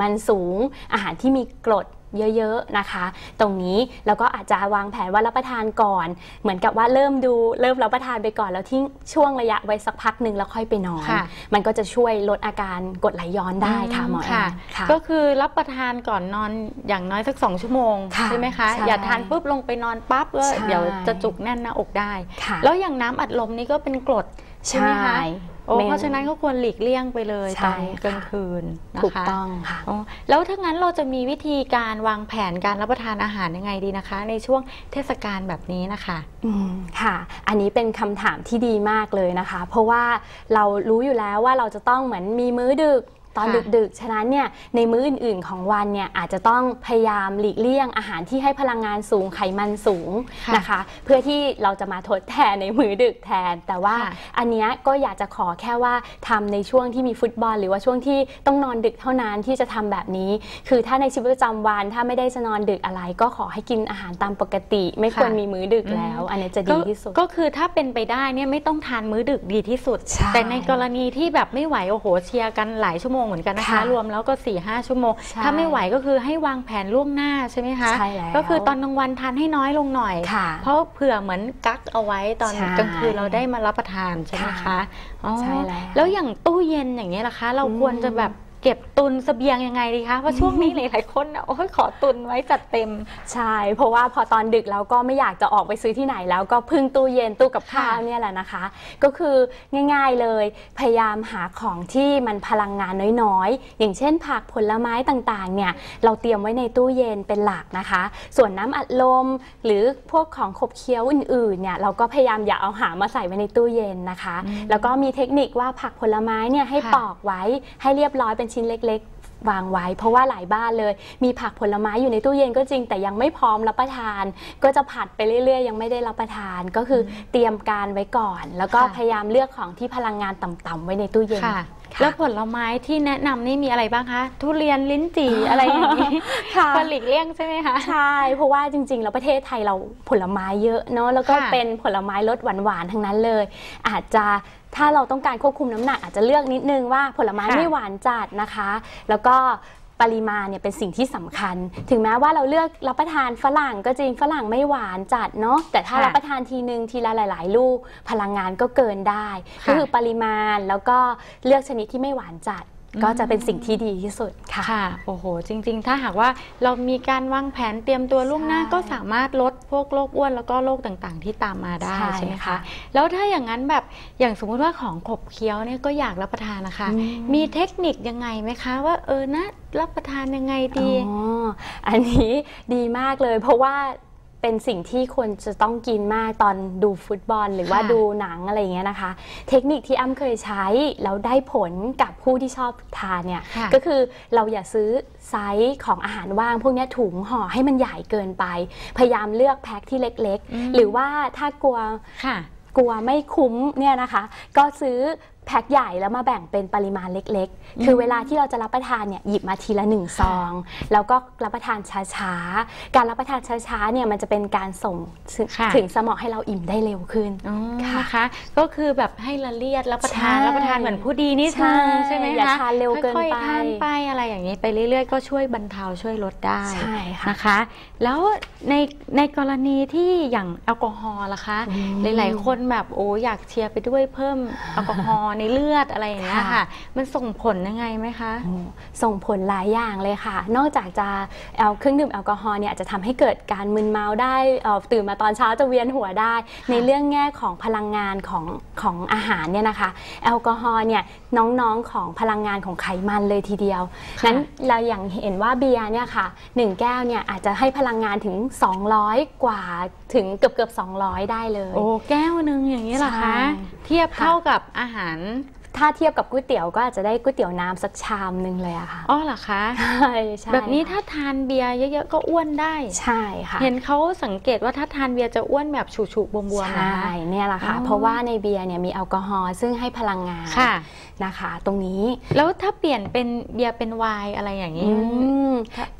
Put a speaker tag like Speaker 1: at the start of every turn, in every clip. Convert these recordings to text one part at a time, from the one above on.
Speaker 1: มันสูง อาหารที่มีกรดเยอะๆนะคะ ตรงนี้แล้วก็อาจจะวางแผนว่ารับประทานก่อน เหมือนกับว่าเริ่มดูเริ่มรับประทานไปก่อนแล้วทิ้งช่วงระยะไว้สักพักหนึ่งแล้วค่อยไปนอน
Speaker 2: ค่ะ
Speaker 1: มันก็จะช่วยลดอาการกรดไหลย้อนได้ค่ะหมอแอ
Speaker 2: ค่ะ
Speaker 1: นค่ะ
Speaker 2: ก็คือรับประทานก่อนนอนอย่างน้อยสักสองชั่วโมง
Speaker 1: ค่ะ
Speaker 2: ใช่ไหมคะ
Speaker 1: ใช่
Speaker 2: อย่าทานปุ๊บลงไปนอนปั๊บแล้ว
Speaker 1: ใช่
Speaker 2: เดี๋ยวจะจุกแน่นหน้าอกได้
Speaker 1: ค่ะ
Speaker 2: แล้วอย่างน้ำอัดลมนี่ก็เป็นกรดใช่ไหมคะโอ้
Speaker 1: ไม่
Speaker 2: เพราะฉะนั้นก็ควรหลีกเลี่ยงไปเลย
Speaker 1: ใช่
Speaker 2: ตอน
Speaker 1: ค่ะ
Speaker 2: กลางคืนนะคะ
Speaker 1: ถูกต้องค่ะ
Speaker 2: อ๋อแล้วถ้างั้นเราจะมีวิธีการวางแผนการรับประทานอาหารยังไงดีนะคะ ในช่วงเทศกาลแบบนี้นะคะ
Speaker 1: อืมค่ะ อันนี้เป็นคำถามที่ดีมากเลยนะคะ เพราะว่าเรารู้อยู่แล้วว่าเราจะต้องเหมือนมีมื้อดึก ตอน
Speaker 2: ค่ะ
Speaker 1: ดึกๆ ฉะนั้นเนี่ยในมื้ออื่นๆของวันเนี่ยอาจจะต้องพยายามหลีกเลี่ยงอาหารที่ให้พลังงานสูงไขมันสูง
Speaker 2: ค่ะ
Speaker 1: นะคะ เพื่อที่เราจะมาทดแทนในมื้อดึกแทน แต่ว่า
Speaker 2: ค่ะ
Speaker 1: อันเนี้ยก็อยากจะขอแค่ว่าทำในช่วงที่มีฟุตบอล หรือว่าช่วงที่ต้องนอนดึกเท่านั้นที่จะทำแบบนี้ คือถ้าในชีวิตประจำวัน ถ้าไม่ได้จะนอนดึกอะไร ก็ขอให้กินอาหารตามปกติ ไม่ควร
Speaker 2: ค่ะ
Speaker 1: มีมื้อดึกแล้ว อันนี้จะดีที่สุด
Speaker 2: ก็ก็คือถ้าเป็นไปได้เนี่ยไม่ต้องทานมื้อดึกดีที่สุด
Speaker 1: ใช่
Speaker 2: แต่ในกรณีที่แบบไม่ไหวโอ้โหเชียร์กันหลายชั่วโมงเหมือนกันนะคะ
Speaker 1: ค่ะ
Speaker 2: รวมแล้วก็4ี่ห้าชั่วโมง
Speaker 1: ใช่
Speaker 2: ถ้าไม่ไหวก็คือให้วางแผนล่วงหน้าใช่ไหมคะ
Speaker 1: ใช่แล้ว
Speaker 2: ก็คือตอนกลางวันทานให้น้อยลงหน่อย
Speaker 1: ค่ะ
Speaker 2: เพราะเผื่อเหมือนกักเอาไว้ตอน
Speaker 1: ใช่
Speaker 2: กลางคืนเราได้มารับประทานใช่ไหมคะ
Speaker 1: ค่ะ
Speaker 2: อ๋อ
Speaker 1: ใช่แล้ว
Speaker 2: แล้วอย่างตู้เย็นอย่างนี้ยล่ะคะ เรา
Speaker 1: อืม
Speaker 2: ควรจะแบบ เก็บตุนเสบียงยังไงดีคะ เพราะช่วงนี้หลายๆคนน่ะโอ้ยขอตุนไว้จัดเต็ม
Speaker 1: ใช่ เพราะว่าพอตอนดึกเราก็ไม่อยากจะออกไปซื้อที่ไหนแล้วก็พึ่งตู้เย็นตู้กับข้าว
Speaker 2: ค่ะ
Speaker 1: เนี่ยแหละนะคะ ก็คือง่ายๆเลยพยายามหาของที่มันพลังงานน้อยๆ อย่างเช่นผักผลไม้ต่างๆเนี่ยเราเตรียมไว้ในตู้เย็นเป็นหลักนะคะ ส่วนน้ำอัดลม หรือพวกของขบเคี้ยวอื่นๆเนี่ยเราก็พยายามอย่าเอาหามาใส่ไว้ในตู้เย็นนะคะ
Speaker 2: อืม
Speaker 1: แล้วก็มีเทคนิคว่าผักผลไม้เนี่ยให้
Speaker 2: ค่ะ
Speaker 1: ปอกไว้ให้เรียบร้อยเป็นชิ้นเล็กๆวางไว้เพราะว่าหลายบ้านเลย มีผักผลไม้อยู่ในตู้เย็นก็จริง แต่ยังไม่พร้อมรับประทาน ก็จะผัดไปเรื่อย ๆ ยังไม่ได้รับประทานก็คืออเตรียมการไว้ก่อน แล้วก็
Speaker 2: ค่ะ
Speaker 1: พยายามเลือกของที่พลังงานต่ำๆไว้ในตู้เย็น
Speaker 2: ค่ะ
Speaker 1: ค่ะ
Speaker 2: แล้วผลไม้ที่แนะนำนี่มีอะไรบ้างคะ ทุเรียนลิ้นจี่อะไรอย่างนี้
Speaker 1: ค่ะ
Speaker 2: ควรหลีกเลี่ยงใช่ไหมคะ
Speaker 1: ใช่ เพราะว่าจริงๆแล้วประเทศไทยเราผลไม้เยอะเนาะแล้วก็
Speaker 2: ค่ะ
Speaker 1: เป็นผลไม้รสหวานๆทั้งนั้นเลย อาจจะถ้าเราต้องการควบคุมน้ำหนักอาจจะเลือกนิดนึงว่าผลไม้
Speaker 2: ค่ะ
Speaker 1: ไม่หวานจัดนะคะ แล้วก็ ปริมาณเนี่ยเป็นสิ่งที่สำคัญ ถึงแม้ว่าเราเลือกรับประทานฝรั่งก็จริงฝรั่งไม่หวานจัดเนาะแต่ถ้า
Speaker 2: ค่ะ
Speaker 1: รับประทานทีนึงทีละหลาย ๆ ลูกพลังงานก็เกินได้
Speaker 2: ค่ะ
Speaker 1: ก็คือปริมาณแล้วก็เลือกชนิดที่ไม่หวานจัด ก็จะเป็นสิ่งที่ดีที่สุดค่ะ
Speaker 2: ค่ะโอ้โห จริง ๆ ถ้าหากว่าเรามีการวางแผนเตรียมตัวล่วงหน้า
Speaker 1: ใช่
Speaker 2: ก็สามารถลดพวกโรคอ้วนแล้วก็โรคต่างๆ ที่ตามมาได้
Speaker 1: ใช่
Speaker 2: ใช่ไหม
Speaker 1: ค่ะ
Speaker 2: คะแล้วถ้าอย่างนั้นแบบอย่างสมมุติว่าของขบเคี้ยวเนี่ยก็อยากรับประทานนะคะ
Speaker 1: อืม
Speaker 2: มีเทคนิคยังไงไหมคะว่าเออนะรับประทานยังไงดี
Speaker 1: อ๋ออันนี้ดีมากเลย เพราะว่า เป็นสิ่งที่ควรจะต้องกินมากตอนดูฟุตบอล หรือว่า
Speaker 2: ค่ะ
Speaker 1: ดูหนังอะไรอย่างเงี้ยนะคะ เทคนิคที่อ้ำเคยใช้ แล้วได้ผลกับผู้ที่ชอบทานเนี่ย
Speaker 2: ค่ะ
Speaker 1: ก็คือเราอย่าซื้อไซส์ของอาหารว่าง พวกเนี้ยถุงห่อให้มันใหญ่เกินไป พยายามเลือกแพ็คที่เล็ก
Speaker 2: อืม
Speaker 1: ๆหรือว่าถ้ากลัว
Speaker 2: ค่ะ
Speaker 1: กลัวไม่คุ้มเนี่ยนะคะ ก็ซื้อแพ็คใหญ่แล้วมาแบ่งเป็นปริมาณเล็กๆ คือเวลาที่เราจะรับประทานเนี่ยหยิบมาทีละหนึ่งซอง แล้วก็รับประทานช้าๆ การรับประทานช้าๆเนี่ยมันจะเป็นการส่งถึง
Speaker 2: ค่ะ
Speaker 1: ถึงสมองให้เราอิ่มได้เร็วขึ้น
Speaker 2: อ๋อ
Speaker 1: ค่ะ
Speaker 2: นะคะก็คือแบบให้ละเลียดรับประทาน
Speaker 1: ใช่
Speaker 2: รับประทานเหมือนผู้ดีนิด
Speaker 1: ใช่
Speaker 2: นึงใช่ไหมคะ
Speaker 1: อย่าทานเร็วเกิน
Speaker 2: ค่อย
Speaker 1: ไป
Speaker 2: ๆทานไปอะไรอย่างนี้ไปเรื่อยๆ ก็ช่วยบรรเทาช่วยลดได้
Speaker 1: ใช่ค่ะ
Speaker 2: นะคะ แล้วในในกรณีที่อย่างแอลกอฮอล์ล่ะคะ
Speaker 1: อืม
Speaker 2: หลายๆ คนแบบโอ้อยากเชียร์ไปด้วยเพิ่มแอลกอฮอล์ในเลือดอะไรอย่างเงี้ย
Speaker 1: ค่ะ
Speaker 2: ค่ะมันส่งผลยังไงไหมคะ
Speaker 1: โอ้ส่งผลหลายอย่างเลยค่ะ นอกจากจะเอาเครื่องดื่มแอลกอฮอล์เนี่ยอาจจะทำให้เกิดการมึนเมาได้เอ่อตื่นมาตอนเช้าจะเวียนหัวได้ ในเรื่องแง่ของพลังงานของของอาหารเนี่ยนะคะ แอลกอฮอล์เนี่ยน้องๆของพลังงานของไขมันเลยทีเดียว
Speaker 2: ค่ะ
Speaker 1: นั้นเราอย่างเห็นว่าเบียร์เนี่ยค่ะหนึ่งแก้วเนี่ยอาจจะให้พลังงานถึง 200 กว่า ถึงเกือบเกือบๆ200 ได้เลย
Speaker 2: โอ้แก้วหนึงอย่างนี้เหรอ
Speaker 1: ใช่
Speaker 2: คะ เทียบ
Speaker 1: ค่ะ
Speaker 2: เท่ากับอาหาร
Speaker 1: ถ้าเทียบกับก๋วยเตี๋ยวก็อาจจะได้ก๋วยเตี๋ยวน้ำสักชามหนึ่งเลยอะค่ะ
Speaker 2: อ๋อเหรอคะ
Speaker 1: ใช่ใช่
Speaker 2: แบบนี้
Speaker 1: ค่ะ
Speaker 2: ถ้าทานเบียร์เยอะๆก็อ้วนได้
Speaker 1: ใช่ค่ะ
Speaker 2: เห็นเขาสังเกตว่าถ้าทานเบียร์จะอ้วนแบบฉุๆบวมๆ
Speaker 1: ใช่
Speaker 2: นะคะ
Speaker 1: เนี่ยแหละค่ะ
Speaker 2: อ๋อ
Speaker 1: เพราะว่าในเบียร์เนี่ยมีแอลกอฮอล์ซึ่งให้พลังงาน
Speaker 2: ค่ะ
Speaker 1: นะคะ ตรงนี้
Speaker 2: แล้วถ้าเปลี่ยนเป็นเบียร์เป็นไวน์อะไรอย่างนี้
Speaker 1: อืม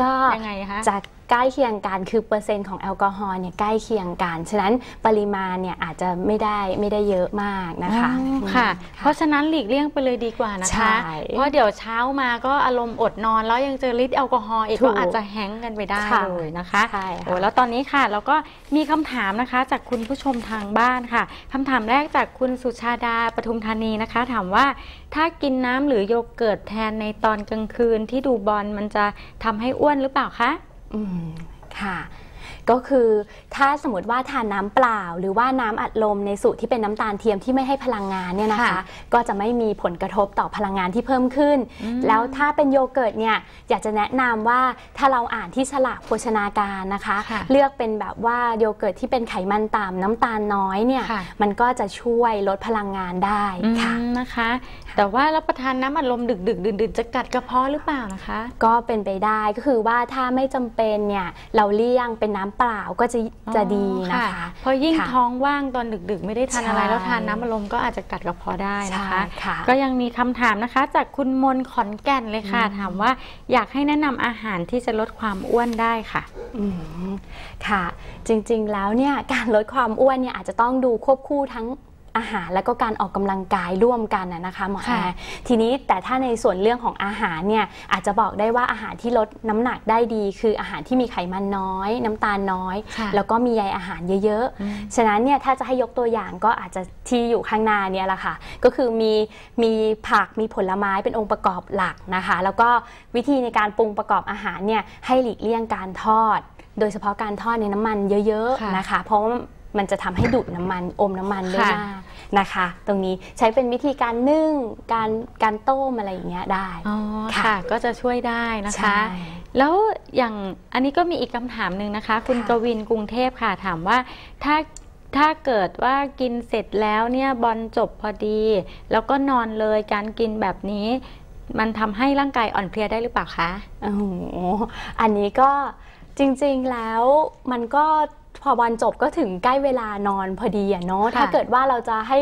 Speaker 1: ก็
Speaker 2: ยังไงคะ
Speaker 1: จากใก ล้เคียงกันคือเปอร์เซ็นต์ของแอลกอฮอล์เนี่ยใกล้เคียงกัน ฉะนั้นปริมาณเนี่ยอาจจะไม่ได้ไม่ได้เยอะมากนะคะ
Speaker 2: อ๋อค่ะ
Speaker 1: อืม
Speaker 2: เพราะฉะนั้นหลีกเลี่ยงไปเลยดีกว่านะ
Speaker 1: ใช่
Speaker 2: คะ เพราะเดี๋ยวเช้ามาก็อารมณ์อดนอน แล้วยังเจอฤทธิ์แอลกอฮอล์อีก
Speaker 1: ถู
Speaker 2: ก็
Speaker 1: ก
Speaker 2: อาจจะแฮงก์กันไปได้
Speaker 1: ค่ะ
Speaker 2: เลยนะคะ
Speaker 1: ใช่ค่ะ
Speaker 2: โอ้แล้วตอนนี้ค่ะเราก็มีคำถามนะคะจากคุณผู้ชมทางบ้านค่ะคำถามแรกจากคุณสุชาดาปทุมธานีนะคะ ถามว่าถ้ากินน้ำหรือโยเกิร์ตแทนในตอนกลางคืนที่ดูบอลมันจะทำให้อ้วนหรือเปล่าคะ
Speaker 1: อืมค่ะ ก็คือถ้าสมมติว่าทานน้ำเปล่า หรือว่าน้ำอัดลมในสูตรที่เป็นน้ำตาลเทียมที่ไม่ให้พลังงานเนี่ยนะคะ
Speaker 2: ค่ะ
Speaker 1: ก็จะไม่มีผลกระทบต่อพลังงานที่เพิ่มขึ้น
Speaker 2: อืม
Speaker 1: แล้วถ้าเป็นโยเกิร์ตเนี่ยอยากจะแนะนำว่าถ้าเราอ่านที่ฉลากโภชนาการนะคะ
Speaker 2: ค่ะ
Speaker 1: เลือกเป็นแบบว่าโยเกิร์ตที่เป็นไขมันต่ำน้ำตาลน้อยเนี่ย
Speaker 2: ค่ะ
Speaker 1: มันก็จะช่วยลดพลังงานได้ค่ะ
Speaker 2: อืมนะคะ แต่ว่ารับประทานน้ำอัดลมดึกดึกๆดื่นๆจะกัดกระเพาะหรือเปล่านะคะ
Speaker 1: ก็เป็นไปได้ก็คือว่าถ้าไม่จำเป็นเนี่ยเราเลี่ยงเป็นน้ำเปล่าก็จะจะดีนะคะ
Speaker 2: เพราะยิ่ง
Speaker 1: ค่ะ
Speaker 2: ท้องว่างตอนดึกๆ ไม่ได้ทานอะไร
Speaker 1: ใช่
Speaker 2: แล้วทานน้ำอัดลมก็อาจจะกัดกระเพาะได้นะคะ
Speaker 1: ใช่ค่ะ
Speaker 2: ก็ยังมีคำถามนะคะ จากคุณมนขอนแก่นเลยค่ะ ถามว่าอยากให้แนะนำอาหารที่จะลดความอ้วนได้ค่ะ
Speaker 1: อืมค่ะ จริงๆแล้วเนี่ยการลดความอ้วนเนี่ยอาจจะต้องดูควบคู่ทั้ง อาหารและก็การออกกำลังกายร่วมกันนะนะคะหมอแอ
Speaker 2: ค่ะ
Speaker 1: ร์ทีนี้แต่ถ้าในส่วนเรื่องของอาหารเนี่ยอาจจะบอกได้ว่าอาหารที่ลดน้ำหนักได้ดี คืออาหารที่มีไขมันน้อย น้ำตาลน้อย
Speaker 2: ค่ะ
Speaker 1: แล้วก็มีใยอาหารเยอะ
Speaker 2: อืม
Speaker 1: ๆฉะนั้นเนี่ยถ้าจะให้ยกตัวอย่างก็อาจจะที่อยู่ข้างหน้าเนี่ยแหละค่ะ ก็คือมีมีผักมีผลไม้เป็นองค์ประกอบหลักนะคะ แล้วก็วิธีในการปรุงประกอบอาหารเนี่ยให้หลีกเลี่ยงการทอดโดยเฉพาะการทอดในน้ำมันเยอะ
Speaker 2: ค่ะ
Speaker 1: ๆนะคะ เพราะว่า มันจะทำให้ดูดน้ำมันอมน้ำมันได้
Speaker 2: ค่ะ
Speaker 1: มากนะคะ ตรงนี้ใช้เป็นวิธีการนึ่งการการต้มอะไรอย่างเงี้ยได้
Speaker 2: อ๋อ
Speaker 1: ค่ะ
Speaker 2: ค่ะก็จะช่วยได้นะคะ
Speaker 1: ใช่
Speaker 2: แล้วอย่างอันนี้ก็มีอีกคำถามหนึ่งนะคะ คุณ
Speaker 1: ค่ะ
Speaker 2: กวินกรุงเทพค่ะถามว่าถ้าถ้าเกิดว่ากินเสร็จแล้วเนี่ยบอลจบพอดี แล้วก็นอนเลยการกินแบบนี้ มันทำให้ร่างกายอ่อนเพลียได้หรือเปล่าคะ
Speaker 1: โอ้โหอันนี้ก็จริงๆแล้วมันก็ พอบอลจบก็ถึงใกล้เวลานอนพอดีอะเนาะ
Speaker 2: ค่ะ
Speaker 1: ถ้าเกิดว่าเราจะให้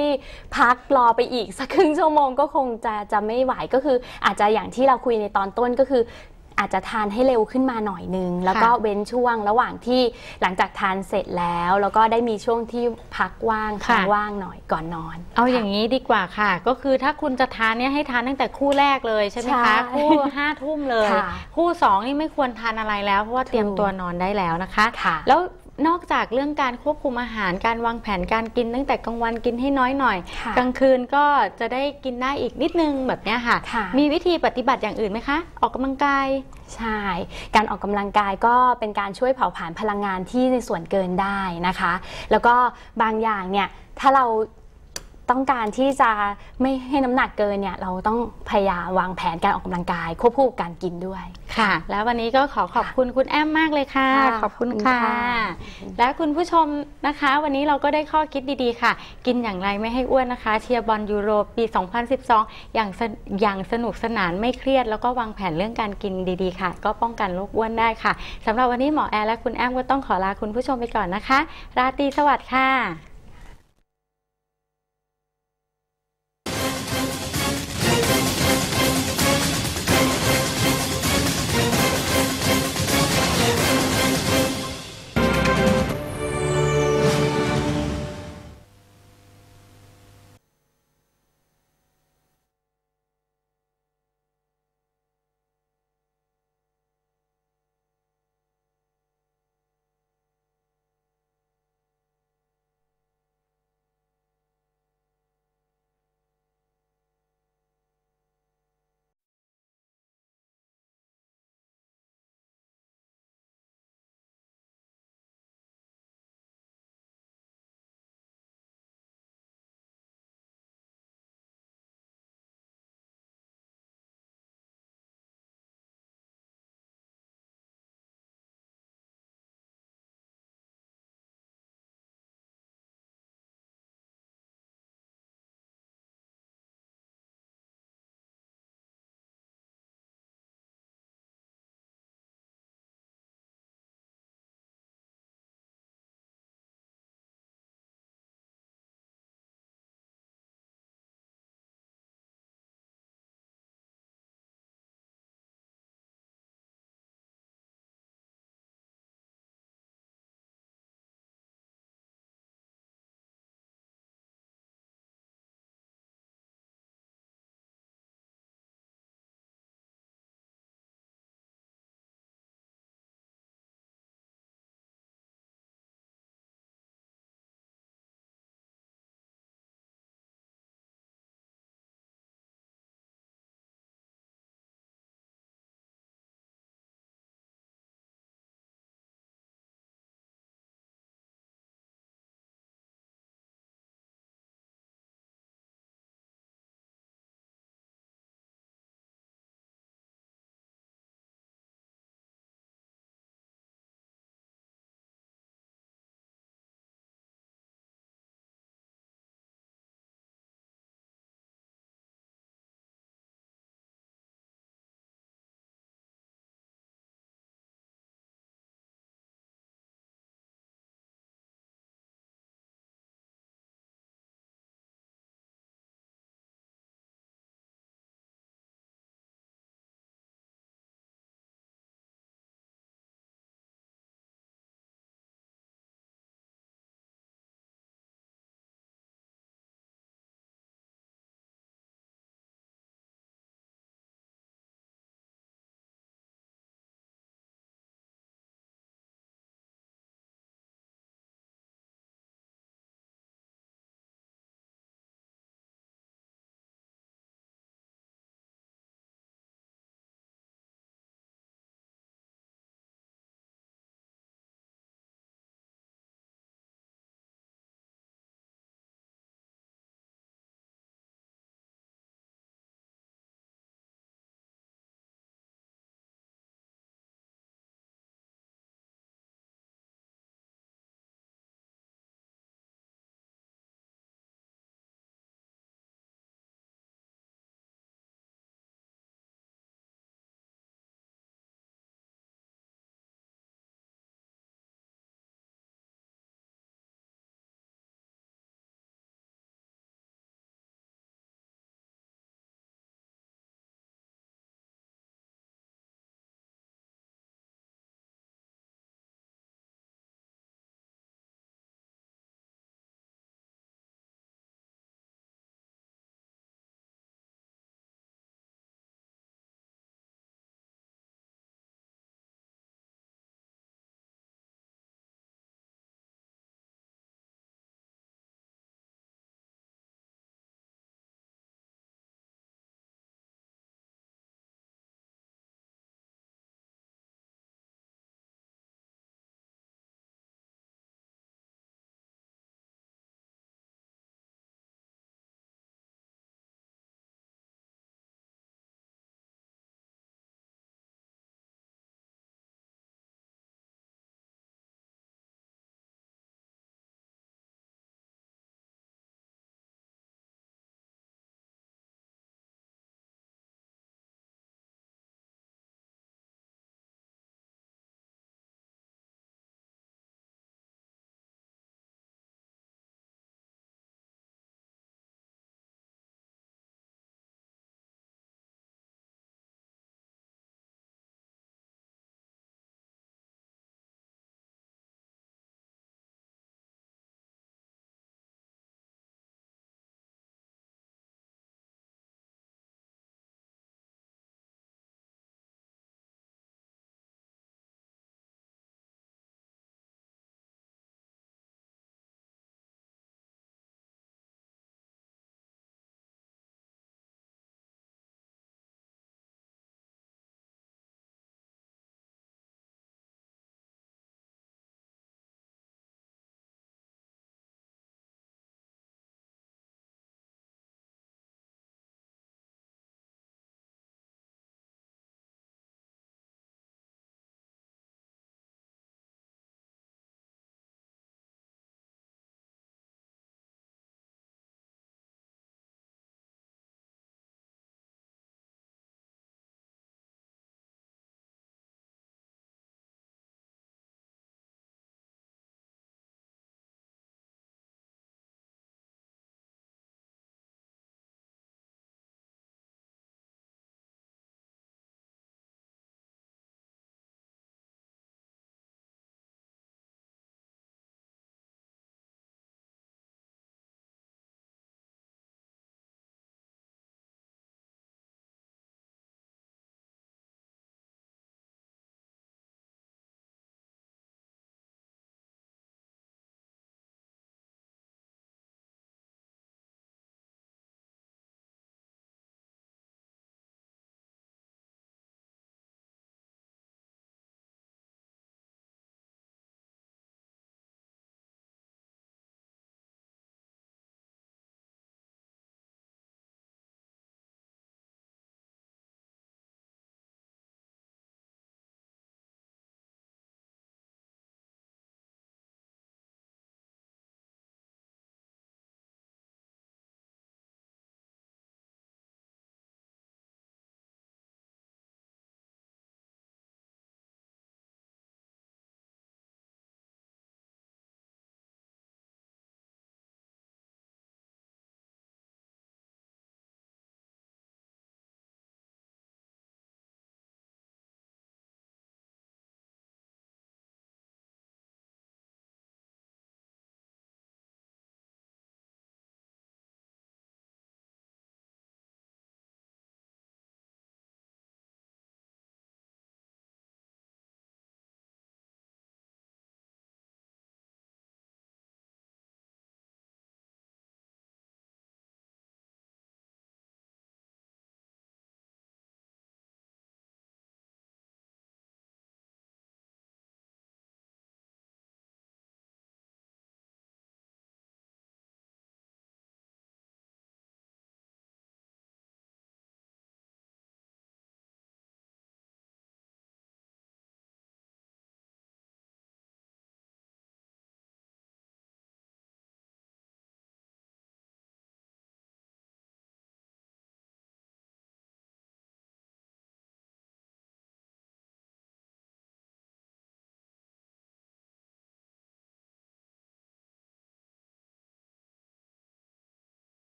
Speaker 1: พักรอไปอีกสักครึ่งชั่วโมงก็คงจะจะไม่ไหวก็คือ อาจจะอย่างที่เราคุยในตอนต้นก็คืออาจจะทานให้เร็วขึ้นมาหน่อยนึง แล้วก็เว้นช่วงระหว่างที่หลังจากทานเสร็จแล้ว แล้วก็ได้มีช่วงที่พักว่างท้องว่างหน่อยก่อนนอน
Speaker 2: เอาอย่างนี้ดีกว่าค่ะ ก็คือถ้าคุณจะทานเนี่ยให้ทานตั้งแต่คู่แรกเลยใช่ไหม
Speaker 1: ใช่
Speaker 2: คะคู่ห้าทุ่มเลย
Speaker 1: ค่ะ
Speaker 2: คู่สองนี่ไม่ควรทานอะไรแล้วเพราะว่าเตรียม
Speaker 1: ถูก
Speaker 2: ตัวนอนได้แล้วนะคะ
Speaker 1: ค่ะ
Speaker 2: แล้ว นอกจากเรื่องการควบคุมอาหารการวางแผนการกิน ตั้งแต่กลางวันกินให้น้อยหน่อย
Speaker 1: ค่ะ
Speaker 2: กลางคืนก็จะได้กินได้อีกนิดนึงแบบเนี้ยค่ะ
Speaker 1: ค่ะ
Speaker 2: มีวิธีปฏิบัติอย่างอื่นไหมคะ ออกกำลังกาย
Speaker 1: ใช่ การออกกำลังกายก็เป็นการช่วยเผาผลาญพลังงานที่ในส่วนเกินได้นะคะ แล้วก็บางอย่างเนี่ยถ้าเรา ต้องการที่จะไม่ให้น้ำหนักเกินเนี่ยเราต้องพยายามวางแผนการออกกำลังกายควบคู่กับการกินด้วย
Speaker 2: ค่ะ แล้ววันนี้ก็ขอขอบคุณคุณแอมมากเลยค่ะ
Speaker 1: ค่ะ
Speaker 2: ขอบคุณ
Speaker 1: ขอบคุณ
Speaker 2: ค่ะ
Speaker 1: ค่ะ
Speaker 2: และคุณผู้ชมนะคะ วันนี้เราก็ได้ข้อคิดดีๆค่ะ กินอย่างไรไม่ให้อ้วนนะคะ เชียร์บอลยูโรปี 2012 อย่างสอย่างสนุกสนานไม่เครียด แล้วก็วางแผนเรื่องการกินดีๆค่ะ ก็ป้องกันโรคอ้วนได้ค่ะสำหรับวันนี้หมอแอร์และคุณแอมก็ต้องขอลาคุณผู้ชมไปก่อนนะคะ ราตรีสวัสดิ์ค่ะ